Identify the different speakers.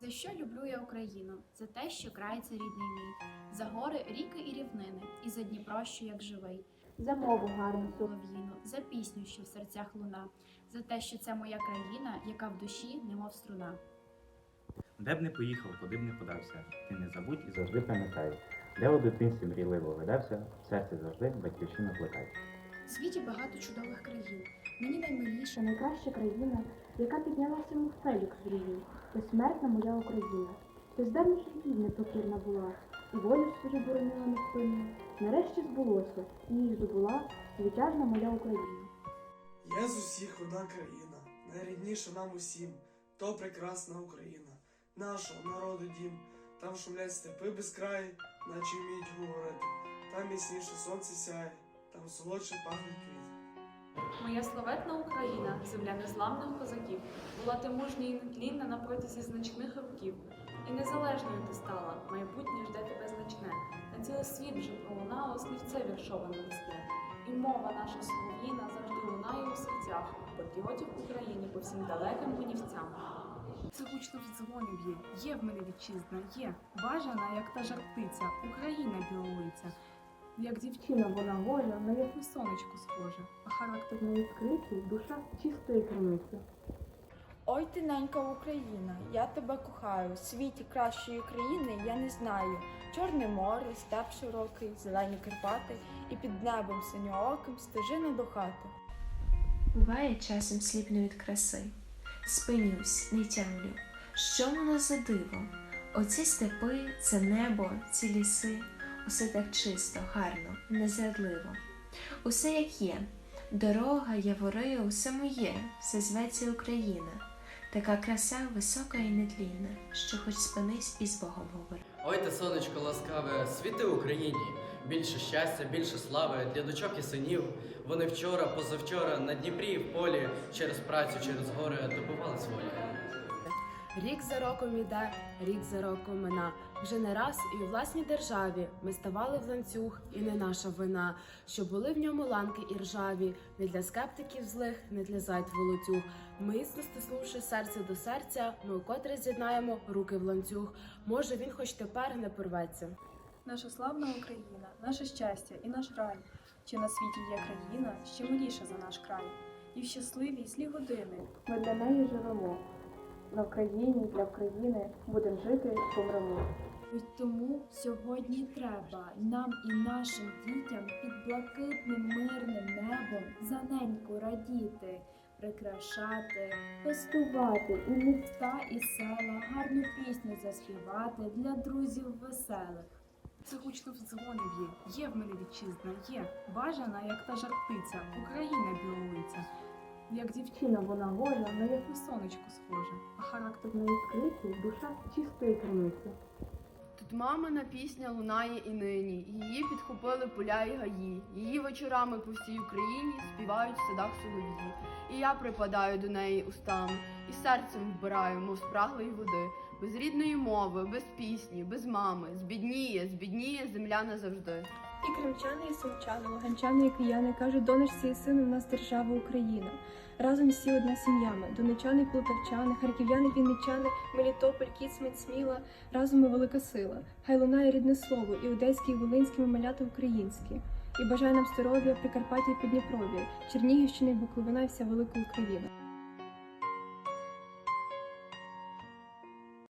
Speaker 1: За що люблю я Україну? За те, що край це рідний мій, за гори, ріки і рівнини, і за Дніпро, що як живий, за мову гарну солов'їну, за пісню, що в серцях луна, за те, що це моя країна, яка в душі, немов струна.
Speaker 2: Де б не поїхав, куди б не подався, ти не забудь і завжди пам'ятай. Де у дитинстві мрійливо видався, в серці завжди батьківщину плекай.
Speaker 1: У світі багато чудових країн. Мені наймиліша, найкраща країна, яка піднялася мов Фелікс з руїн. Безсмертна моя Україна. Ти з давніх непокірна була, і волю свою боронила невпинно. Нарешті збулося, і її здобула звитяжна моя Україна.
Speaker 3: Є з усіх одна країна, найрідніша нам усім, то прекрасна Україна, нашого народу дім. Там шумлять степи без краю, наче вміють говорити. Там ясніше сонце сяє, там солодше пахнуть квіти.
Speaker 4: Моя славетна Україна, земля незламних козаків, була ти мужня і нетлінна на протязі значних років. І незалежною ти стала, майбутнє жде тебе значне. На цілий світ вже пролунало слівце віршоване лисне. І мова наша солов'їна завжди лунає у серцях, патріотів України по всім далеким гунівцям.
Speaker 5: Це гучно в дзвони б'є, є в мене вітчизна, є, бажана, як та жартиця, Україна білолиця. Як дівчина вона воля, на ясне сонечко схожа, а характер неї скритий, душа чистої криниці.
Speaker 6: Ой ти ненька Україна, я тебе кохаю. В світі кращої країни я не знаю. Чорне море, степ широкий, зелені Карпати, і під небом синьооким стежина до хати.
Speaker 7: Буває часом сліпну від краси, спинюсь, не тямлю, що воно за диво? Оці степи, це небо, ці ліси, усе так чисто, гарно, незрадливо. Усе як є, дорога, явори, усе моє, все зветься Україна. Така краса висока і нетлінна, що хоч спинись і з Богом говори.
Speaker 8: Ой, те сонечко ласкаве, світи Україні, більше щастя, більше слави для дочок і синів. Вони вчора, позавчора на Дніпрі і в полі через працю, через гори добивали свої.
Speaker 9: Рік за роком іде, рік за роком мина. Вже не раз і у власній державі ми ставали в ланцюг, і не наша вина, що були в ньому ланки і ржаві, не для скептиків злих, не для зайд волотюг. Міцно стиснувши серце до серця, ми вкотре з'єднаємо руки в ланцюг. Може, він хоч тепер не порветься.
Speaker 5: Наша славна Україна, наше щастя і наш рай. Чи на світі є країна, ще миліша за наш край? І в щасливі й злі години ми для неї живемо. На Україні, для України будемо жити помремо.
Speaker 1: Ось тому сьогодні треба нам і нашим дітям під блакитним мирним небом за неньку радіти, прикрашати, фестувати і міста, і села, гарну пісню заспівати для друзів веселих.
Speaker 5: Це гучно в дзвони б'є, є в мене вітчизна, є, бажана, як та жартиця, Україна білолиця. Як дівчина вона воля, на ясне сонечко схожа, а характер неї скритий, душа чистої криниці.
Speaker 9: Тут мамина пісня лунає і нині. Її підхопили поля і гаї. Її вечорами по всій Україні співають в садах солов'ї. І я припадаю до неї устами, і серцем вбираю, мов спраглої води. Без рідної мови, без пісні, без мами. Збідніє, збідніє земля назавжди.
Speaker 10: І кримчани, і сумчани, луганчани, і кияни кажуть, донечці і сину в нас держава Україна. Разом всі одна сім'я ми, донечани, й полтавчани, харків'яни, вінничани, Мелітополь, Кіцмань, Сміла, разом ми велика сила. Хай лунає рідне слово, і одеські, і волинські, ми малята українські. І бажай нам здоров'я, Прикарпаття і Підніпров'я, Чернігівщина, і Буковина, і вся велика Україна.